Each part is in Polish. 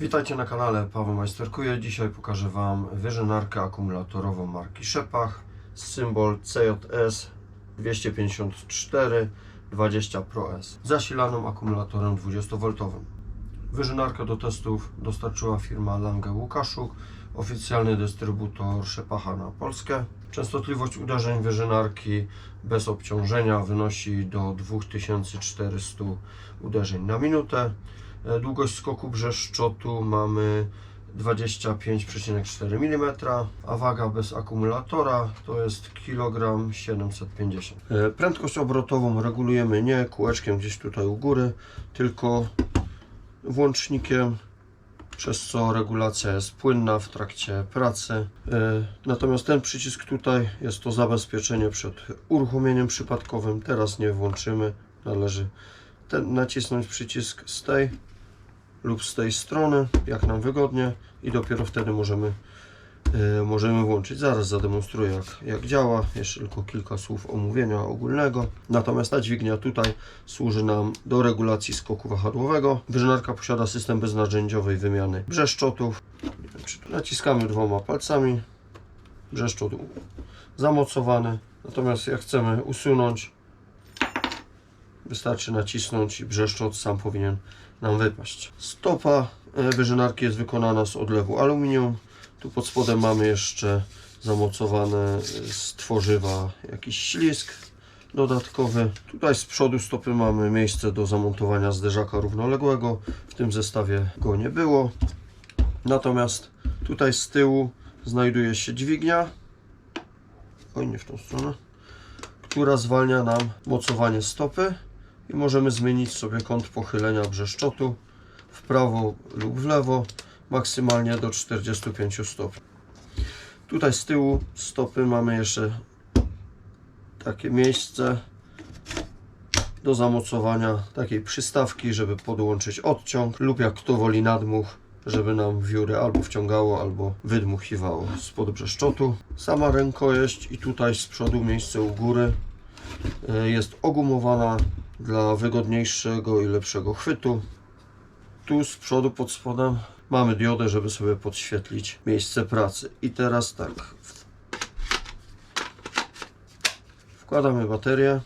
Witajcie na kanale Paweł Majsterkuje. Dzisiaj pokażę Wam wyżynarkę akumulatorową marki Szepach symbol CJS 254 20 Pro S z zasilanym akumulatorem 20V. Wyżynarkę do testów dostarczyła firma Lange Łukaszuk, oficjalny dystrybutor Szepacha na Polskę. Częstotliwość uderzeń wyżynarki bez obciążenia wynosi do 2400 uderzeń na minutę. E, Długość skoku brzeszczotu mamy 25,4 mm, a waga bez akumulatora to jest kilogram 750 kg. Prędkość obrotową regulujemy nie kółeczkiem gdzieś tutaj u góry, tylko włącznikiem, przez co regulacja jest płynna w trakcie pracy. E, Natomiast ten przycisk tutaj jest to zabezpieczenie przed uruchomieniem przypadkowym. Teraz nie włączymy, należy ten, nacisnąć przycisk z tej lub z tej strony, jak nam wygodnie i dopiero wtedy możemy, e, możemy włączyć. Zaraz zademonstruję jak, jak działa, jeszcze tylko kilka słów omówienia ogólnego. Natomiast ta dźwignia tutaj służy nam do regulacji skoku wahadłowego. Wyżynarka posiada system beznarzędziowej wymiany brzeszczotów. Naciskamy dwoma palcami, brzeszczot zamocowany. Natomiast jak chcemy usunąć, Wystarczy nacisnąć i brzeszczot sam powinien nam wypaść. Stopa e, wyżynarki jest wykonana z odlewu aluminium. Tu pod spodem mamy jeszcze zamocowane e, z tworzywa jakiś ślisk dodatkowy. Tutaj z przodu stopy mamy miejsce do zamontowania zderzaka równoległego. W tym zestawie go nie było. Natomiast tutaj z tyłu znajduje się dźwignia. Oj, nie w tą stronę. Która zwalnia nam mocowanie stopy i możemy zmienić sobie kąt pochylenia brzeszczotu w prawo lub w lewo maksymalnie do 45 stopni. Tutaj z tyłu stopy mamy jeszcze takie miejsce do zamocowania takiej przystawki, żeby podłączyć odciąg lub jak kto woli nadmuch, żeby nam wióry albo wciągało, albo wydmuchiwało spod brzeszczotu. Sama rękojeść i tutaj z przodu miejsce u góry e, jest ogumowana dla wygodniejszego i lepszego chwytu. Tu z przodu pod spodem mamy diodę, żeby sobie podświetlić miejsce pracy. I teraz tak. Wkładamy baterię.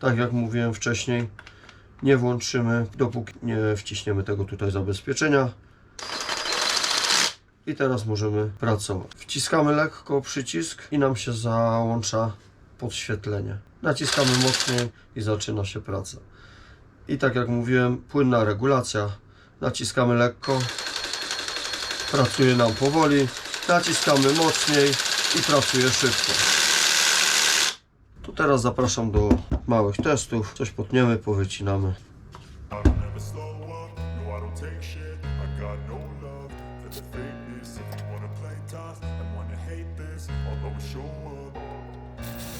Tak jak mówiłem wcześniej, nie włączymy, dopóki nie wciśniemy tego tutaj zabezpieczenia. I teraz możemy pracować. Wciskamy lekko przycisk i nam się załącza podświetlenie. Naciskamy mocniej i zaczyna się praca. I tak jak mówiłem, płynna regulacja. Naciskamy lekko, pracuje nam powoli. Naciskamy mocniej i pracuje szybko. To teraz zapraszam do małych testów. Coś potniemy, powycinamy. Show up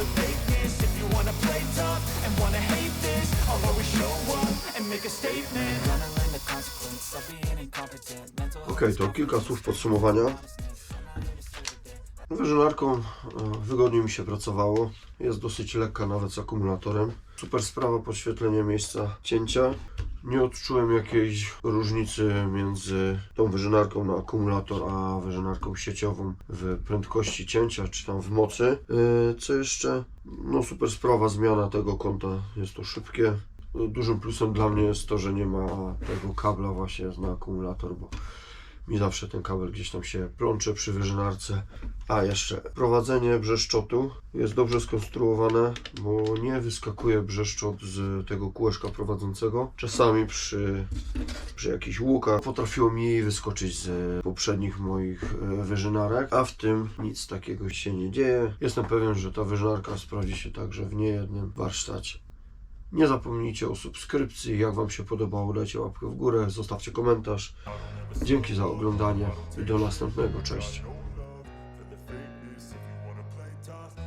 the fakeness If you wanna play tough and wanna hate this I'll always show up and make a statement Gonna learn the consequence of being incompetent Mental Ok, to kilka słów podsumowania. Wyżynarką e, wygodnie mi się pracowało. Jest dosyć lekka nawet z akumulatorem. Super sprawa podświetlenie miejsca cięcia. Nie odczułem jakiejś różnicy między tą wyżynarką na akumulator, a wyżynarką sieciową w prędkości cięcia, czy tam w mocy. Yy, Co jeszcze? No super sprawa, zmiana tego kąta, jest to szybkie. Dużym plusem dla mnie jest to, że nie ma tego kabla właśnie na akumulator, bo mi zawsze ten kabel gdzieś tam się plącze przy wyżynarce. A jeszcze prowadzenie brzeszczotu jest dobrze skonstruowane, bo nie wyskakuje brzeszczot z tego kółeczka prowadzącego. Czasami przy, przy jakichś łukach potrafiło mi wyskoczyć z poprzednich moich e, wyżynarek, a w tym nic takiego się nie dzieje. Jestem pewien, że ta wyżynarka sprawdzi się także w niejednym warsztacie. Nie zapomnijcie o subskrypcji. Jak Wam się podobało, dajcie łapkę w górę, zostawcie komentarz. Dzięki za oglądanie i do następnego. Cześć.